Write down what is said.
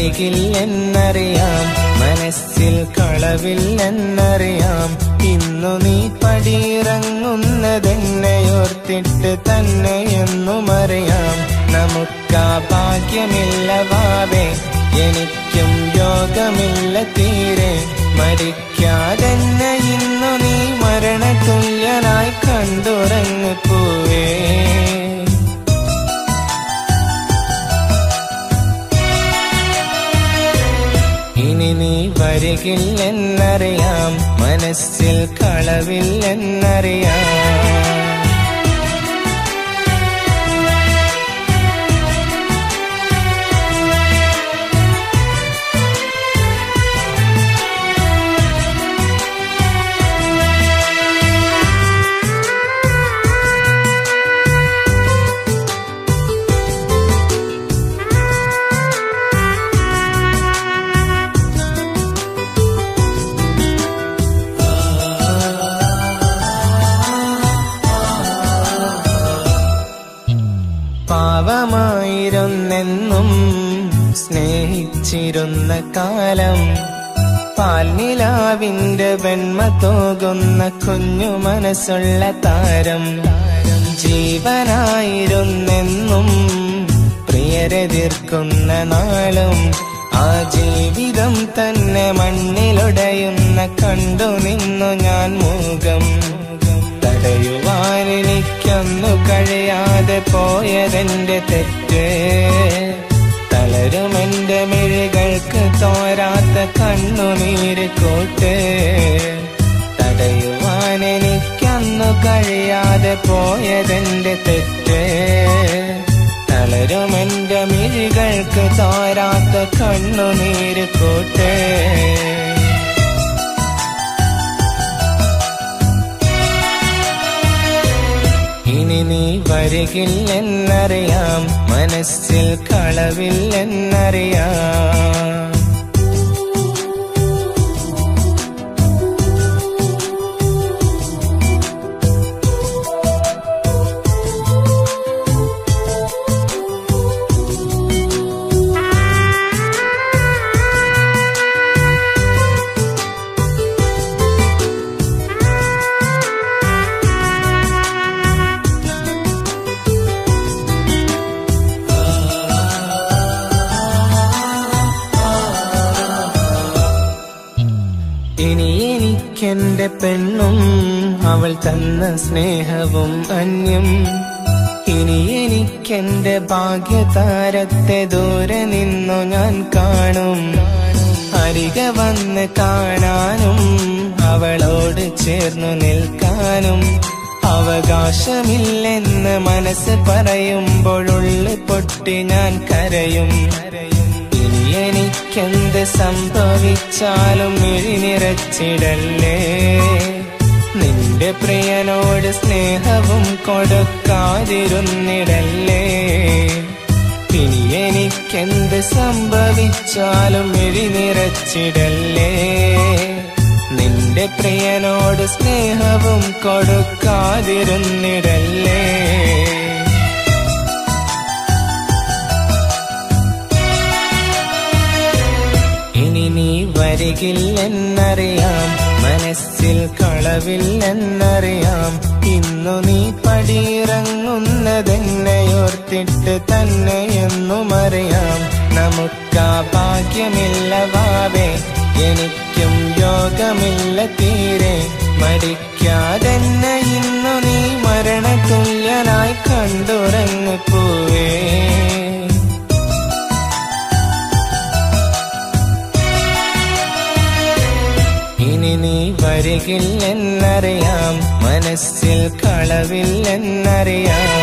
വരികില്ലെന്നറിയാം മനസ്സിൽ കളവിൽ എന്നറിയാം ഇന്നു നീ പടിയിറങ്ങുന്നതെന്നെയോർത്തിട്ട് അറിയാം നമുക്കാ ഭാഗ്യമില്ല വാവേ. എനിക്കും യോഗമില്ല തീരെ. മരിക്കാതെന്നെ ഇന്നു നീ മരണതുല്യനായി കണ്ടുറങ്ങു വരികില്ലെന്നറിയാം മനസ്സിൽ കളവില്ലെന്നറിയാം. പാവമായിരുന്നെന്നും സ്നേഹിച്ചിരുന്ന കാലം പാൽനിലാവിന്റെ വെണ്മ തോകുന്ന കുഞ്ഞു മനസ്സുള്ള താരം ജീവനായിരുന്നെന്നും പ്രിയരെതിർക്കുന്ന നാളും ആ ജീവിതം തന്നെ മണ്ണിലുടയുന്ന കണ്ടു നിന്നു ഞാൻ മൂകം. തടയുവാൻ എനിക്കൊന്നു കഴിയാതെ പോയതെന്റെ തെറ്റ്. തളരുമെന്റെ മിഴികൾക്ക് തോരാത്ത കണ്ണുനീര് കോട്ട്. തടയുവാൻ എനിക്കന്നു കഴിയാതെ പോയതെന്റെ തെറ്റ്. തളരുമെന്റെ മിഴികൾക്ക് തോരാത്ത കണ്ണുനീര് കൂട്ട്. വരികില്ലെന്നറിയാം. മനസ്സിൽ കളവില്ലെന്നറിയാം. എനിക്കെന്റെ പെണ്ണും അവൾ തന്ന സ്നേഹവും അന്യം. ഇനി എനിക്കെന്റെ ഭാഗ്യതാരത്തെ ദൂരെ നിന്നു ഞാൻ കാണും. അരികെ വന്ന് കാണാനും അവളോട് ചേർന്നു നിൽക്കാനും അവകാശമില്ലെന്ന് മനസ്സ് പറയുമ്പോഴുള്ളു പൊട്ടി ഞാൻ കരയും. എനിക്കെന്ത് സംഭവിച്ചാലും മിഴിനിറച്ചിടല്ലേ നിന്റെ പ്രിയനോട് സ്നേഹവും കൊടുക്കാതിരുന്നിടല്ലേ? ഇനി എനിക്കെന്ത് സംഭവിച്ചാലും മിഴിനിറച്ചിടല്ലേ നിന്റെ പ്രിയനോട് സ്നേഹവും കൊടുക്കാതിരുന്നിടല്ലേ? നീ വരികില്ലെന്നറിയാം മനസ്സിൽ കളവില്ലെന്നറിയാം. ഇന്നു നീ പടിയിറങ്ങുന്നതെന്നെയോർത്തിട്ട് അറിയാം നമുക്കാ ഭാഗ്യമില്ല വാവേ എനിക്കും യോഗമില്ല തീരെ. മടിക്കാതെന്നെ ഇന്നു നീ മരണതുല്യനായി കണ്ടുറങ്ങു വരികില്ലെന്നറിയാം. മനസ്സിൽ കളവില്ലെന്നറിയാം.